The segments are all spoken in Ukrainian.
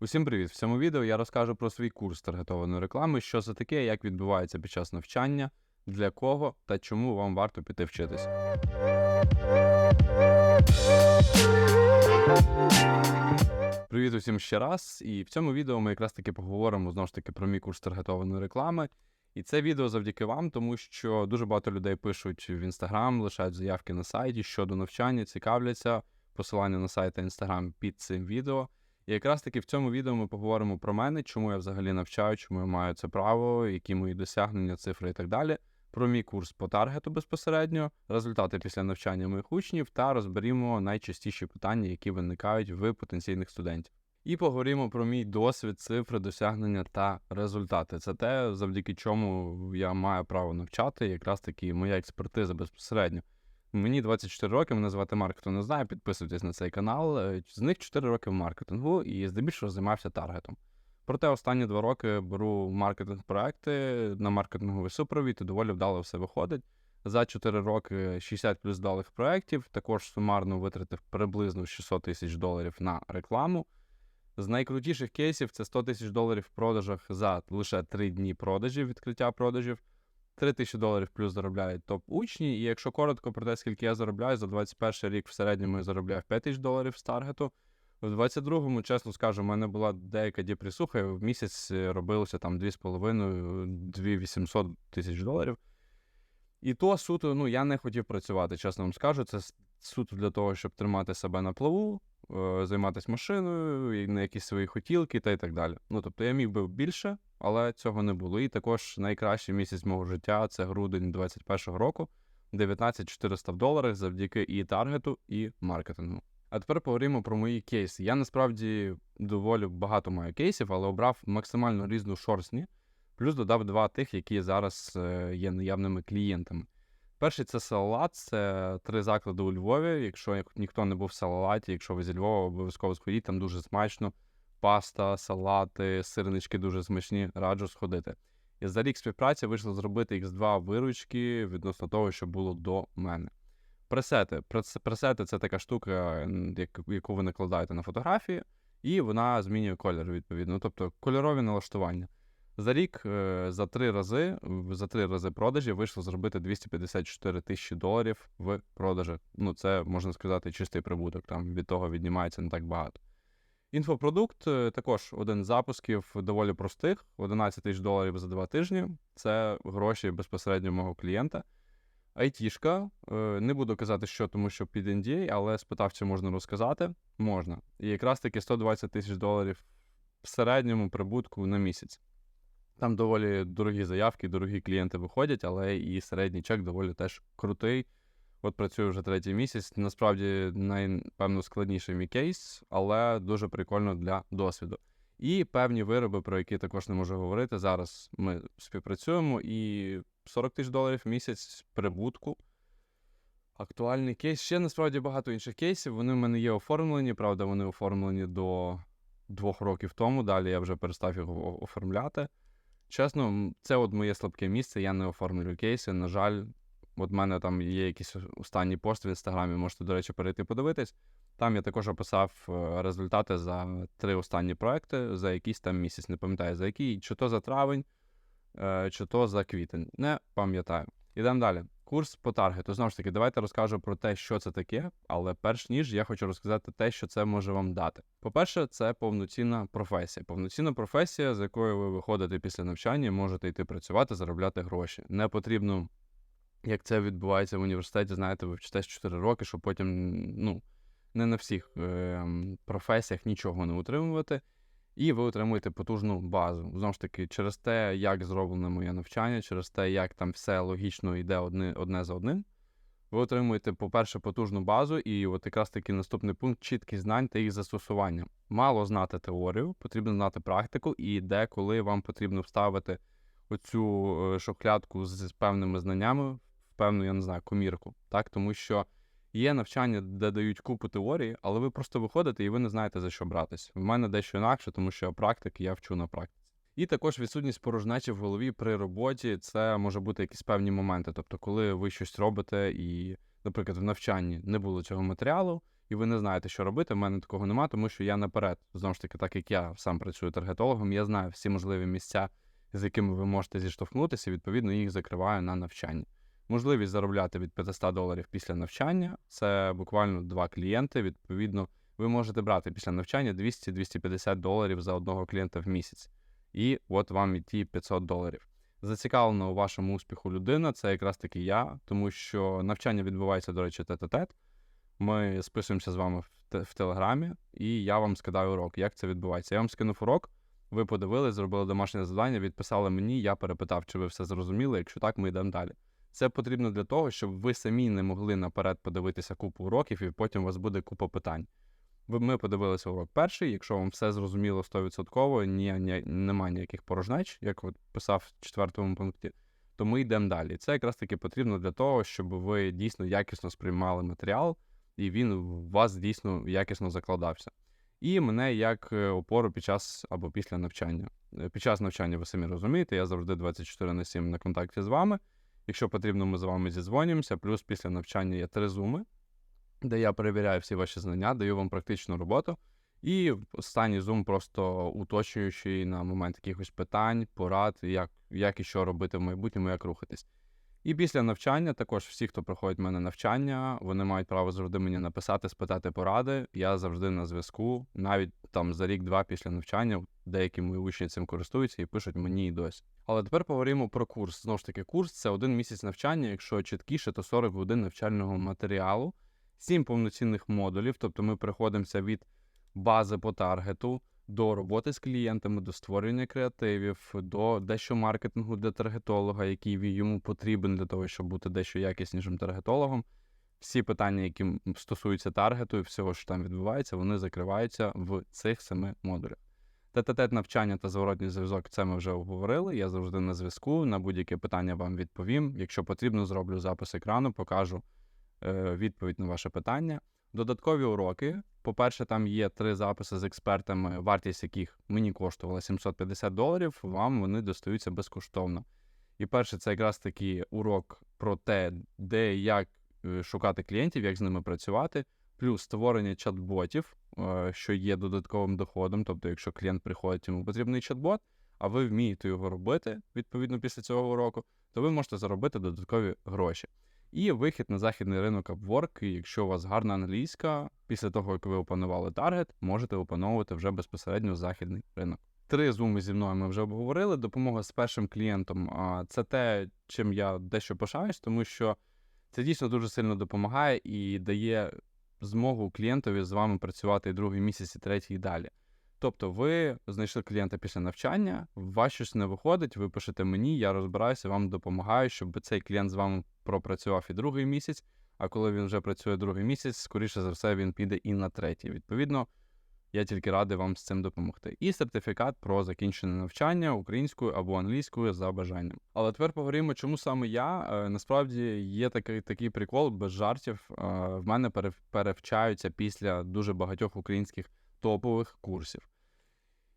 Усім привіт! В цьому відео я розкажу про свій курс таргетованої реклами, що це таке, як відбувається під час навчання, для кого та чому вам варто піти вчитись. Привіт усім ще раз. І в цьому відео ми якраз таки поговоримо знову ж таки про мій курс таргетованої реклами. І це відео завдяки вам, тому що дуже багато людей пишуть в інстаграм, лишають заявки на сайті щодо навчання, цікавляться. Посилання на сайт та інстаграм під цим відео. І якраз таки в цьому відео ми поговоримо про мене, чому я взагалі навчаю, чому я маю це право, які мої досягнення, цифри і так далі. Про мій курс по таргету безпосередньо, результати після навчання моїх учнів та розберімо найчастіші питання, які виникають в потенційних студентів. І поговоримо про мій досвід, цифри, досягнення та результати. Це те, завдяки чому я маю право навчати, якраз таки моя експертиза безпосередньо. Мені 24 роки, мене звати Марк, хто не знає, підписуйтесь на цей канал. Е, З них 4 роки в маркетингу і здебільшого займався таргетом. Проте останні 2 роки беру маркетинг-проекти на маркетинговий супровід і доволі вдало все виходить. За 4 роки 60 плюс вдалих проєктів, також сумарно витратив приблизно 600 тисяч доларів на рекламу. З найкрутіших кейсів це 100 тисяч доларів в продажах за лише 3 дні продажів, відкриття продажів. 3 тисячі доларів плюс заробляють топ-учні. І якщо коротко про те, скільки я заробляю, за 21 рік в середньому я заробляв 5 тисяч доларів з таргету. В 22-му, чесно скажу, в мене була деяка депресуха, і в місяць е, робилося там 2,5-2,800 тисяч доларів. І то суто, ну я не хотів працювати, чесно вам скажу. Це суто для того, щоб тримати себе на плаву, займатися машиною, і на якісь свої хотілки та й так далі. Ну тобто я міг би більше, але цього не було. І також найкращий місяць мого життя це грудень 21-го року, 19 400 в доларах завдяки і таргету, і маркетингу. А тепер поговоримо про мої кейси. Я насправді доволі багато маю кейсів, але обрав максимально різну шорстні, плюс додав два тих, які зараз е, є наявними клієнтами. Перший це Салат, це три заклади у Львові. Якщо ніхто не був в Салаті, якщо ви зі Львова, обов'язково сходіть, там дуже смачно. Паста, салати, сирнички дуже смачні, раджу сходити. І за рік співпраці вийшло зробити X2 виручки відносно того, що було до мене. Пресети. Пресети це така штука, яку ви накладаєте на фотографії, і вона змінює колір, відповідно. Тобто кольорові налаштування. За рік, е, за три рази, за три рази продажі вийшло зробити 254 тисячі доларів в продажах. Ну, це можна сказати чистий прибуток. Там від того віднімається не так багато. Інфопродукт е, також один з запусків доволі простих: 11 тисяч доларів за два тижні. Це гроші безпосередньо мого клієнта. Айтішка, е, не буду казати, що, тому що під NDA, але спитав, чи можна розказати. Можна. І якраз таки 120 тисяч доларів в середньому прибутку на місяць. Там доволі дорогі заявки, дорогі клієнти виходять, але і середній чек доволі теж крутий. От працюю вже третій місяць. Насправді, напевно, складніший мій кейс, але дуже прикольно для досвіду. І певні вироби, про які також не можу говорити. Зараз ми співпрацюємо і 40 тисяч доларів в місяць прибутку. Актуальний кейс. Ще насправді багато інших кейсів. Вони в мене є оформлені, правда, вони оформлені до двох років тому. Далі я вже перестав їх оформляти. Чесно, це от моє слабке місце. Я не оформлюю кейси. На жаль, от в мене там є якийсь останній пост в інстаграмі. Можете, до речі, перейти подивитись. Там я також описав е, результати за три останні проекти за якийсь там місяць. Не пам'ятаю за який, чи то за травень, е, чи то за квітень. Не пам'ятаю. Ідемо далі. Курс по таргету. Знову ж таки, давайте розкажу про те, що це таке, але перш ніж я хочу розказати те, що це може вам дати. По-перше, це повноцінна професія. Повноцінна професія, з якою ви виходите після навчання, можете йти працювати, заробляти гроші. Не потрібно, як це відбувається в університеті, знаєте, ви вчитесь 4 роки, щоб потім, ну, не на всіх е, професіях нічого не утримувати. І ви отримуєте потужну базу. Знову ж таки, через те, як зроблене моє навчання, через те, як там все логічно йде одне, одне за одним. Ви отримуєте, по-перше, потужну базу, і от якраз таки наступний пункт чіткість знань та їх застосування. Мало знати теорію, потрібно знати практику, і де, коли вам потрібно вставити оцю е, з певними знаннями в певну, я не знаю, комірку. Так? Тому що є навчання, де дають купу теорії, але ви просто виходите і ви не знаєте, за що братись. В мене дещо інакше, тому що я практик, і я вчу на практиці. І також відсутність порожнечі в голові при роботі це може бути якісь певні моменти. Тобто, коли ви щось робите, і, наприклад, в навчанні не було цього матеріалу, і ви не знаєте, що робити. У мене такого нема, тому що я наперед, знову ж таки, так як я сам працюю таргетологом, я знаю всі можливі місця, з якими ви можете зіштовхнутися, і відповідно їх закриваю на навчання. Можливість заробляти від 500 доларів після навчання це буквально два клієнти. Відповідно, ви можете брати після навчання 200-250 доларів за одного клієнта в місяць. І от вам і ті 500 доларів. Зацікавлена у вашому успіху людина, це якраз таки я, тому що навчання відбувається, до речі, тет-а-тет. Ми списуємося з вами в, те- в Телеграмі, і я вам скидаю урок. Як це відбувається? Я вам скинув урок, ви подивились, зробили домашнє завдання, відписали мені, я перепитав, чи ви все зрозуміли. Якщо так, ми йдемо далі. Це потрібно для того, щоб ви самі не могли наперед подивитися купу уроків, і потім у вас буде купа питань. Ми подивилися урок перший. Якщо вам все зрозуміло 100%, ні, ні, немає ніяких порожнеч, як от писав в четвертому пункті, то ми йдемо далі. Це якраз таки потрібно для того, щоб ви дійсно якісно сприймали матеріал, і він у вас дійсно якісно закладався. І мене як е, опору під час або після навчання. Е, Під час навчання ви самі розумієте, я завжди 24 на 7 на контакті з вами. Якщо потрібно, ми з вами зізвонюємося. Плюс після навчання є три зуми, де я перевіряю всі ваші знання, даю вам практичну роботу. І останній зум просто уточнюючий на момент якихось питань, порад, як, як і що робити в майбутньому, як рухатись. І після навчання також всі, хто проходить в мене навчання, вони мають право завжди мені написати, спитати поради. Я завжди на зв'язку, навіть там за рік-два після навчання деякі мої учні цим користуються і пишуть мені і досі. Але тепер поговоримо про курс. Знову ж таки, курс це один місяць навчання. Якщо чіткіше, то 40 годин навчального матеріалу, 7 повноцінних модулів. Тобто ми переходимося від бази по таргету до роботи з клієнтами, до створення креативів, до дещо маркетингу для таргетолога, який йому потрібен для того, щоб бути дещо якіснішим таргетологом. Всі питання, які стосуються таргету і всього, що там відбувається, вони закриваються в цих семи модулях. Тет-а-тет навчання та зворотній зв'язок це ми вже обговорили. Я завжди на зв'язку. На будь-яке питання вам відповім. Якщо потрібно, зроблю запис екрану, покажу е, відповідь на ваше питання. Додаткові уроки. По-перше, там є три записи з експертами, вартість яких мені коштувала 750 доларів. Вам вони достаються безкоштовно. І перше, це якраз таки урок про те, де і як е, шукати клієнтів, як з ними працювати, плюс створення чат-ботів, е, що є додатковим доходом. Тобто, якщо клієнт приходить, йому потрібний чат-бот, а ви вмієте його робити відповідно після цього уроку, то ви можете заробити додаткові гроші. І вихід на західний ринок Upwork, і якщо у вас гарна англійська, після того, як ви опанували таргет, можете опановувати вже безпосередньо західний ринок. Три зуми зі мною ми вже обговорили. Допомога з першим клієнтом це те, чим я дещо пишаюсь, тому що це дійсно дуже сильно допомагає і дає змогу клієнтові з вами працювати другий місяць, і третій і далі. Тобто, ви знайшли клієнта після навчання, вас щось не виходить, ви пишете мені, я розбираюся, вам допомагаю, щоб цей клієнт з вами пропрацював і другий місяць. А коли він вже працює другий місяць, скоріше за все, він піде і на третій. Відповідно, я тільки радий вам з цим допомогти. І сертифікат про закінчене навчання українською або англійською за бажанням. Але тепер поговоримо, чому саме я. Е, Насправді є такий такий прикол без жартів. Е, В мене перев- перевчаються після дуже багатьох українських топових курсів.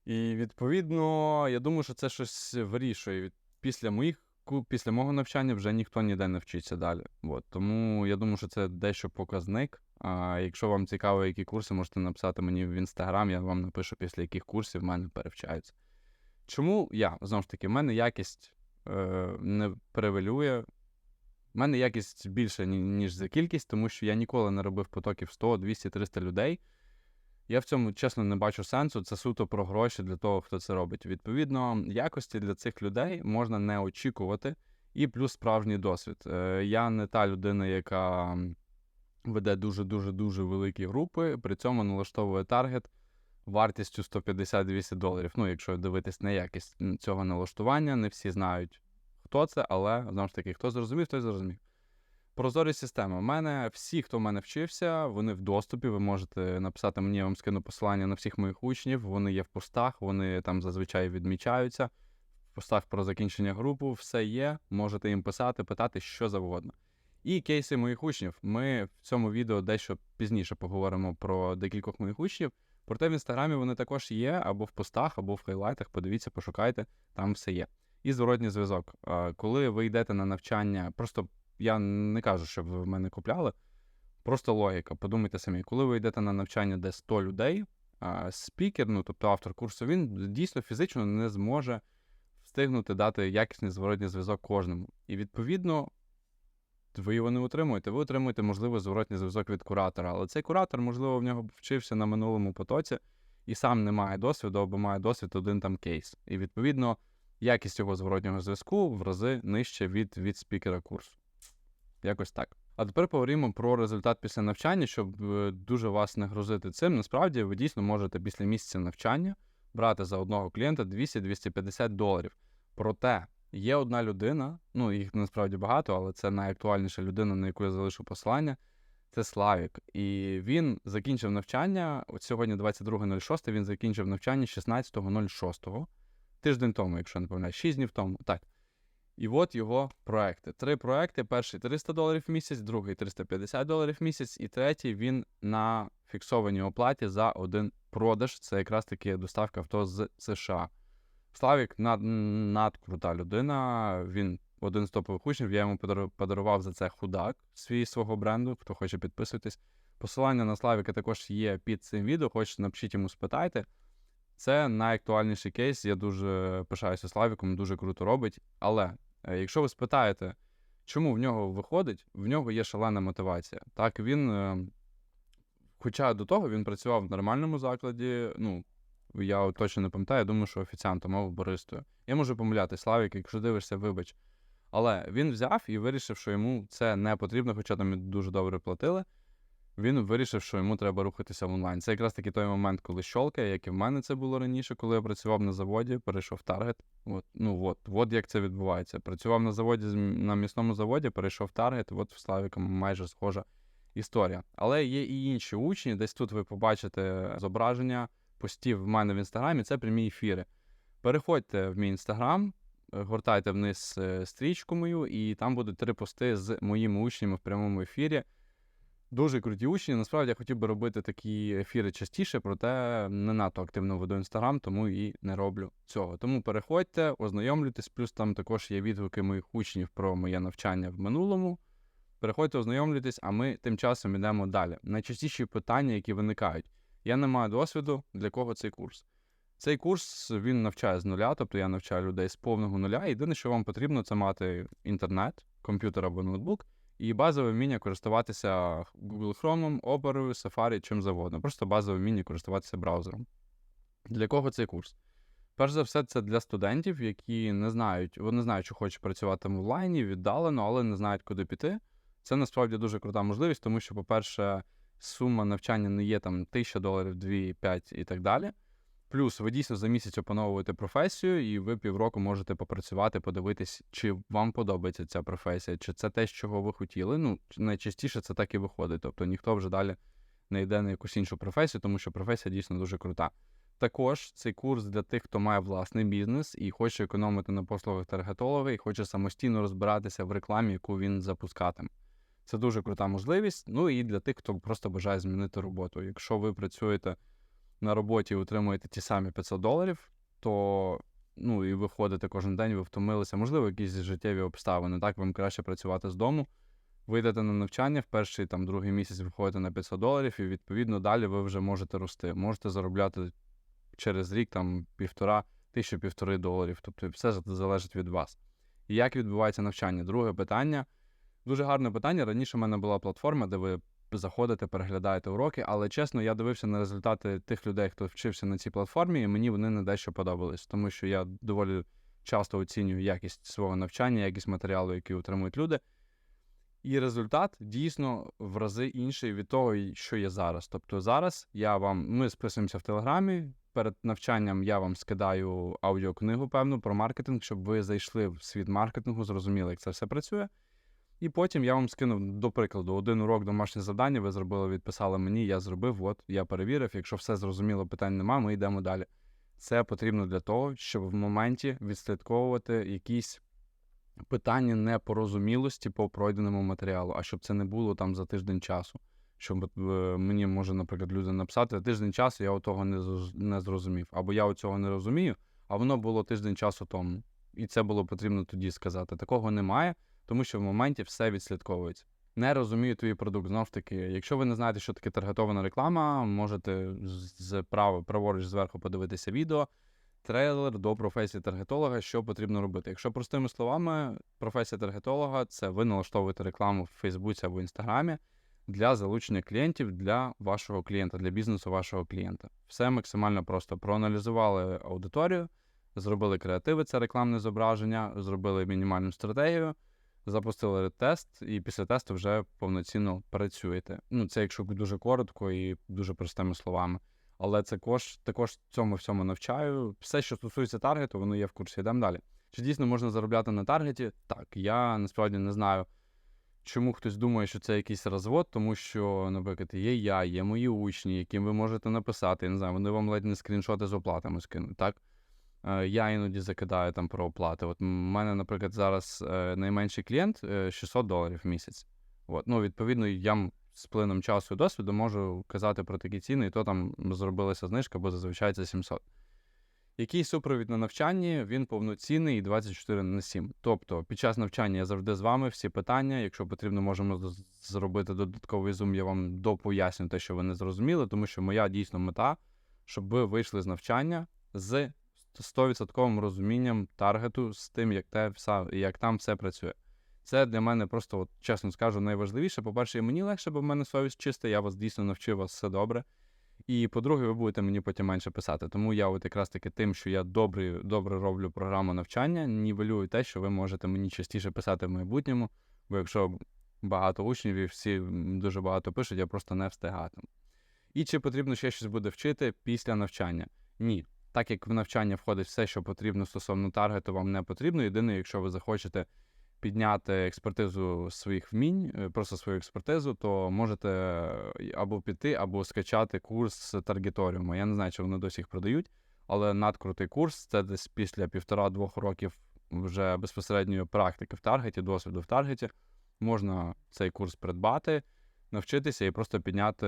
І відповідно, я думаю, що це щось вирішує. Після моїх після мого навчання вже ніхто ніде не вчиться далі. От. Тому я думаю, що це дещо показник. А якщо вам цікаво, які курси, можете написати мені в інстаграм, я вам напишу, після яких курсів в мене перевчаються. Чому я? Знову ж таки, в мене якість е, не превалює. В мене якість більше, ніж за кількість, тому що я ніколи не робив потоків 100, 200, 300 людей. Я в цьому чесно не бачу сенсу. Це суто про гроші для того, хто це робить. Відповідно, якості для цих людей можна не очікувати, і плюс справжній досвід. Е, Я не та людина, яка веде дуже дуже дуже великі групи, при цьому налаштовує таргет вартістю 150-200 доларів. Ну, якщо дивитись на якість цього налаштування, не всі знають, хто це, але знову ж таки, хто зрозумів, той зрозумів. Прозорі системи. У мене всі, хто в мене вчився, вони в доступі. Ви можете написати мені, я вам скину посилання на всіх моїх учнів. Вони є в постах, вони там зазвичай відмічаються. В постах про закінчення групу все є. Можете їм писати, питати що завгодно. І кейси моїх учнів. Ми в цьому відео дещо пізніше поговоримо про декількох моїх учнів. Проте в інстаграмі вони також є або в постах, або в хайлайтах. Подивіться, пошукайте, там все є. І зворотній зв'язок. Коли ви йдете на навчання, просто я не кажу, щоб ви в мене купляли. Просто логіка. Подумайте самі, коли ви йдете на навчання, де 100 людей, спікер, ну тобто автор курсу, він дійсно фізично не зможе встигнути дати якісний зворотній зв'язок кожному. І відповідно. Ви його не отримуєте. Ви отримуєте, можливо, зворотній зв'язок від куратора. Але цей куратор, можливо, в нього вчився на минулому потоці і сам не має досвіду або має досвід один там кейс. І відповідно якість його зворотнього зв'язку в рази нижче від, від спікера курсу. Якось так. А тепер поговоримо про результат після навчання, щоб е, дуже вас не грузити цим. Насправді ви дійсно можете після місяця навчання брати за одного клієнта 200-250 доларів. Проте є одна людина, ну їх насправді багато, але це найактуальніша людина, на яку я залишу посилання. Це Славік. І він закінчив навчання. От сьогодні, 22.06, він закінчив навчання 16.06. Тиждень тому, якщо не помиляюсь, 6 днів тому. Так. І от його проекти. Три проекти: перший 300 доларів в місяць, другий 350 доларів в місяць, і третій він на фіксованій оплаті за один продаж. Це якраз таки доставка авто з США. Славік над, надкрута людина. Він один з топових учнів. Я йому подарував за це худак свій свого бренду. Хто хоче підписуйтесь. Посилання на Славіка також є під цим відео. Хочете, напишіть йому, спитайте. Це найактуальніший кейс. Я дуже пишаюся Славіком, дуже круто робить. Але е, якщо ви спитаєте, чому в нього виходить, в нього є шалена мотивація. Так, він, е, хоча до того він працював в нормальному закладі, ну, я точно не пам'ятаю, я думаю, що офіціантом або баристою. Я можу помиляти, Славік, якщо дивишся, вибач. Але він взяв і вирішив, що йому це не потрібно, хоча там дуже добре платили. Він вирішив, що йому треба рухатися в онлайн. Це якраз таки той момент, коли щолкає, як і в мене це було раніше, коли я працював на заводі, перейшов в таргет. От, ну от, от як це відбувається. Працював на заводі на місному заводі, перейшов в таргет, от в Славіка майже схожа історія. Але є і інші учні. Десь тут ви побачите зображення постів в мене в інстаграмі. Це прямі ефіри. Переходьте в мій інстаграм, гортайте вниз е, стрічку мою, і там будуть три пости з моїми учнями в прямому ефірі. Дуже круті учні. Насправді я хотів би робити такі ефіри частіше, проте не надто активно веду інстаграм, тому і не роблю цього. Тому переходьте, ознайомлюйтесь, плюс там також є відгуки моїх учнів про моє навчання в минулому. Переходьте, ознайомлюйтесь, а ми тим часом йдемо далі. Найчастіші питання, які виникають. Я не маю досвіду, для кого цей курс. Цей курс він навчає з нуля, тобто я навчаю людей з повного нуля. Єдине, що вам потрібно, це мати інтернет, комп'ютер або ноутбук, і базове вміння користуватися Google Chrome, Opera, Safari, чим завгодно. Просто базове вміння користуватися браузером. Для кого цей курс? Перш за все, це для студентів, які не знають, вони знають, що хочуть працювати в онлайні, віддалено, але не знають, куди піти. Це насправді дуже крута можливість, тому що, по-перше, сума навчання не є там 1000 доларів, 2, 5 і так далі. Плюс ви дійсно за місяць опановуєте професію, і ви півроку можете попрацювати, подивитись, чи вам подобається ця професія, чи це те, чого ви хотіли. Ну, найчастіше це так і виходить. Тобто ніхто вже далі не йде на якусь іншу професію, тому що професія дійсно дуже крута. Також цей курс для тих, хто має власний бізнес і хоче економити на послугах таргетолога, і хоче самостійно розбиратися в рекламі, яку він запускатиме. Це дуже крута можливість. Ну і для тих, хто просто бажає змінити роботу. Якщо ви працюєте на роботі отримуєте ті самі 500 доларів, то ну і ви ходите кожен день, ви втомилися, можливо, якісь життєві обставини. Так, вам краще працювати з дому. Ви йдете на навчання, в перший там другий місяць виходите на 500 доларів, і відповідно далі ви вже можете рости. Можете заробляти через рік там півтора, тисячу півтори доларів. Тобто все залежить від вас. І як відбувається навчання? Друге питання. Дуже гарне питання. Раніше в мене була платформа, де ви заходите, переглядаєте уроки, але чесно, я дивився на результати тих людей, хто вчився на цій платформі, і мені вони не дещо подобались, тому що я доволі часто оцінюю якість свого навчання, якість матеріалу, який отримують люди. І результат дійсно в рази інший від того, що є зараз. Тобто зараз я вам, ми списуємося в Телеграмі. Перед навчанням я вам скидаю аудіокнигу певну про маркетинг, щоб ви зайшли в світ маркетингу, зрозуміли, як це все працює. І потім я вам скинув, до прикладу, один урок домашнє завдання, ви зробили, відписали мені, я зробив, от я перевірив. Якщо все зрозуміло, питань нема, ми йдемо далі. Це потрібно для того, щоб в моменті відслідковувати якісь питання непорозумілості по пройденому матеріалу, а щоб це не було там за тиждень часу. Щоб е, мені може, наприклад, люди написати тиждень часу, я того не зрозумів. Або я цього не розумію, а воно було тиждень часу тому. І це було потрібно тоді сказати. Такого немає, тому що в моменті все відслідковується. не розуміють твій продукт. Знову ж таки, якщо ви не знаєте, що таке таргетована реклама, можете з з право, праворуч зверху подивитися відео. Трейлер до професії таргетолога, що потрібно робити. Якщо простими словами, професія таргетолога це ви налаштовуєте рекламу в Фейсбуці або Інстаграмі для залучення клієнтів для вашого клієнта, для бізнесу вашого клієнта. Все максимально просто проаналізували аудиторію, зробили креативи, це рекламне зображення, зробили мінімальну стратегію, запустили тест, і після тесту вже повноцінно працюєте. Ну, це якщо дуже коротко і дуже простими словами. Але це також, також цьому всьому навчаю. Все, що стосується таргету, воно є в курсі. Йдемо далі. Чи дійсно можна заробляти на таргеті? Так, я насправді не знаю, чому хтось думає, що це якийсь розвод, тому що, наприклад, є я, є мої учні, яким ви можете написати, я не знаю, вони вам ледь не скріншоти з оплатами скинуть, так? Е, Я іноді закидаю там про оплати. От у мене, наприклад, зараз е, найменший клієнт е, 600 доларів в місяць. От. Ну, відповідно, я з плином часу і досвіду можу казати про такі ціни, і то там зробилася знижка, бо зазвичай це 700. Який супровід на навчанні, він повноцінний і 24 на 7. Тобто, під час навчання я завжди з вами, всі питання. Якщо потрібно, можемо зробити додатковий зум, я вам допоясню те, що ви не зрозуміли, тому що моя дійсно мета, щоб ви вийшли з навчання з 100% розумінням таргету, з тим, як, те, як там все працює. Це для мене просто, от, чесно скажу, найважливіше. По-перше, мені легше, бо в мене совість чиста, я вас дійсно навчив вас все добре. І по-друге, ви будете мені потім менше писати. Тому я от якраз таки тим, що я добре, добре роблю програму навчання, нівелюю те, що ви можете мені частіше писати в майбутньому, бо якщо багато учнів і всі дуже багато пишуть, я просто не встигатиму. І чи потрібно ще щось буде вчити після навчання? Ні. Так як в навчання входить все, що потрібно стосовно таргету, вам не потрібно. Єдине, якщо ви захочете підняти експертизу своїх вмінь, е, просто свою експертизу, то можете е, або піти, або скачати курс таргеторіуму. Я не знаю, чи вони досі їх продають, але надкрутий курс це десь після півтора-двох років вже безпосередньої практики в таргеті, досвіду в таргеті. Можна цей курс придбати, навчитися і просто підняти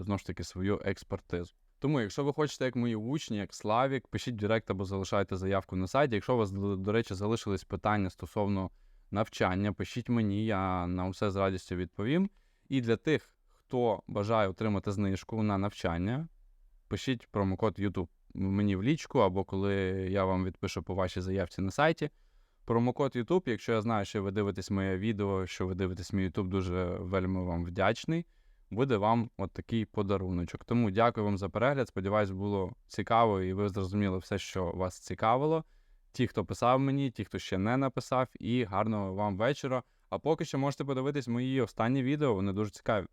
знову ж таки свою експертизу. Тому, якщо ви хочете, як мої учні, як Славік, пишіть Директ або залишайте заявку на сайті. Якщо у вас, до речі, залишились питання стосовно навчання, пишіть мені, я на все з радістю відповім. І для тих, хто бажає отримати знижку на навчання, пишіть промокод YouTube мені в лічку, або коли я вам відпишу по вашій заявці на сайті. Промокод YouTube, якщо я знаю, що ви дивитесь моє відео, що ви дивитесь мій YouTube, дуже вельми вам вдячний. Буде вам от такий подаруночок. Тому дякую вам за перегляд. Сподіваюсь, було цікаво і ви зрозуміли все, що вас цікавило. Ті, хто писав мені, ті, хто ще не написав, і гарного вам вечора. А поки що можете подивитись мої останні відео, вони дуже цікаві.